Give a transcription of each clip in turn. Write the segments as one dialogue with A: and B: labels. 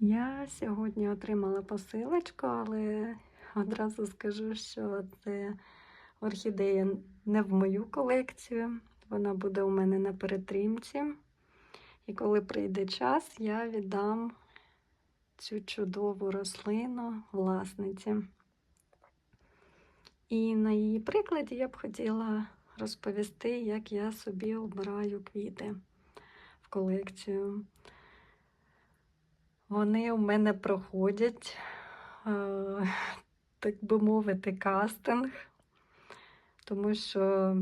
A: Я сьогодні отримала посилочку, але одразу скажу, що це орхідея не в мою колекцію. Вона буде у мене на перетримці. І коли прийде час, я віддам цю чудову рослину власниці. І на її прикладі я б хотіла розповісти, як я собі обираю квіти в колекцію. Вони у мене проходять, е, так би мовити, кастинг, тому що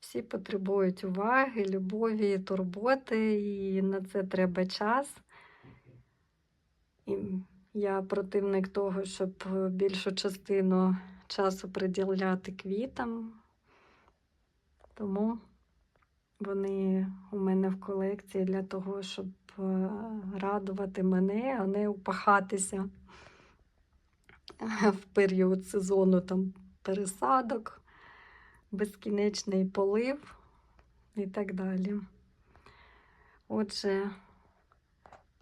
A: всі потребують уваги, любові, турботи, і на це треба час. І я противник того, щоб більшу частину часу приділяти квітам, тому вони у мене в колекції для того, щоб радувати мене, а не упахатися в період сезону там пересадок, безкінечний полив і так далі. Отже,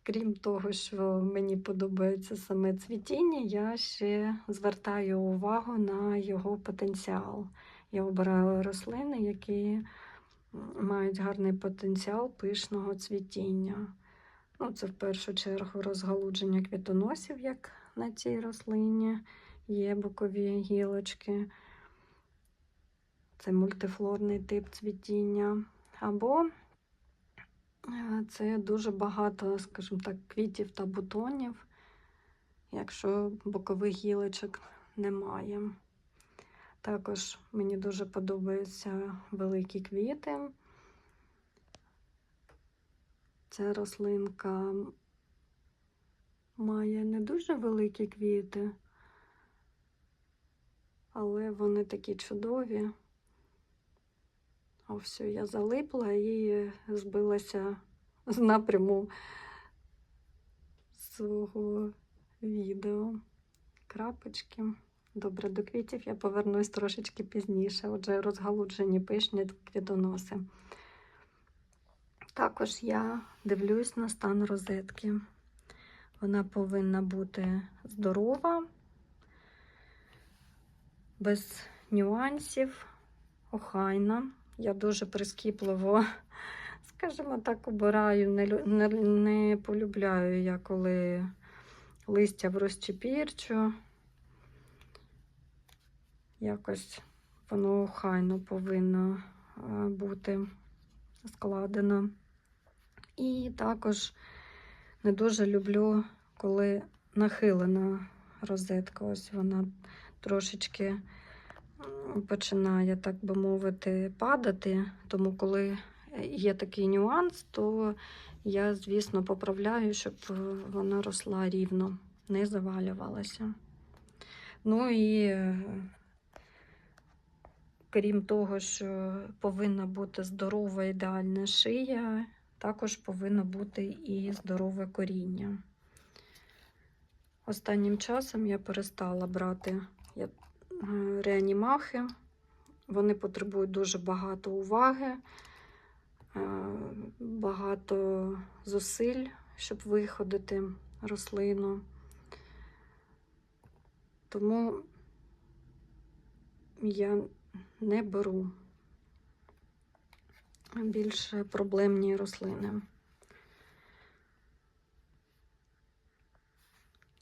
A: крім того, що мені подобається саме цвітіння, я ще звертаю увагу на його потенціал. Я обираю рослини, які мають гарний потенціал пишного цвітіння. Ну, Це в першу чергу розгалудження квітоносів, як на цій рослині, є бокові гілочки. Це мультифлорний тип цвітіння. Або е, це дуже багато, скажімо так, квітів та бутонів, якщо бокових гілочок немає. Також мені дуже подобаються великі квіти. Ця рослинка має не дуже великі квіти, але вони такі чудові. О, все, я залипла і збилася з напряму свого відео. Крапочки. Добре, до квітів я повернусь трошечки пізніше. Отже, розгалуджені пишні квітоноси. Також я дивлюсь на стан розетки. Вона повинна бути здорова, без нюансів, охайна. Я дуже прискіпливо, скажімо так, обираю, не, не, не полюбляю я, коли листя в розчепірчу. Якось воно охайно повинно бути складено. І також не дуже люблю, коли нахилена розетка. Ось вона трошечки починає, так би мовити, падати. Тому, коли є такий нюанс, то я, звісно, поправляю, щоб вона росла рівно, не завалювалася. Ну і крім того, що повинна бути здорова ідеальна шия, також повинно бути і здорове коріння. Останнім часом я перестала брати реанімахи. Вони потребують дуже багато уваги, багато зусиль, щоб виходити рослину. Тому я не беру більш проблемні рослини.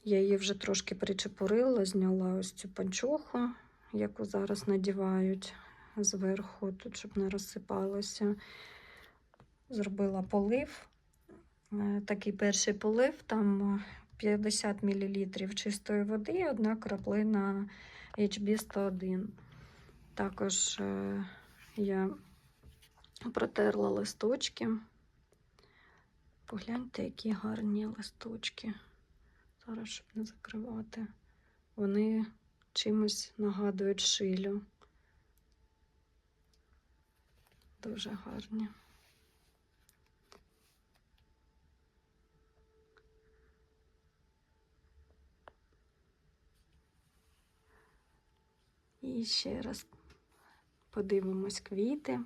A: Я її вже трошки причепурила, зняла ось цю панчоху, яку зараз надівають зверху, тут, щоб не розсипалося. Зробила полив. Е, такий перший полив, там 50 мл чистої води одна краплина HB101. Також е, я протерла листочки. Погляньте, які гарні листочки. Зараз, щоб не закривати, вони чимось нагадують шилю. Дуже гарні. І ще раз подивимось квіти.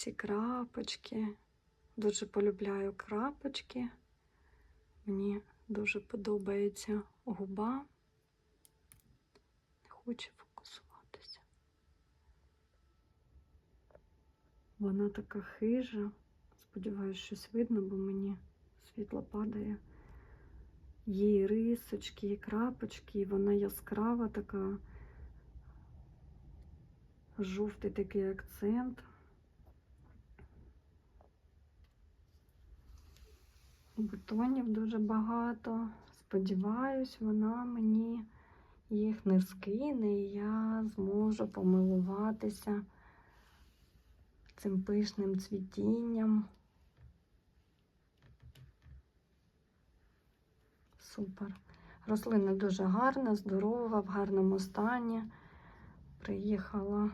A: Ці крапочки, Дуже полюбляю крапочки. Мені дуже подобається губа. Не хоче фокусуватися. Вона така хижа. Сподіваюсь, щось видно, бо мені світло падає. І рисочки, і крапочки, і вона яскрава така. Жовтий такий акцент. Бутонів дуже багато. Сподіваюсь, вона мені їх не скине, і я зможу помилуватися цим пишним цвітінням. Супер. Рослина дуже гарна, здорова, в гарному стані. Приїхала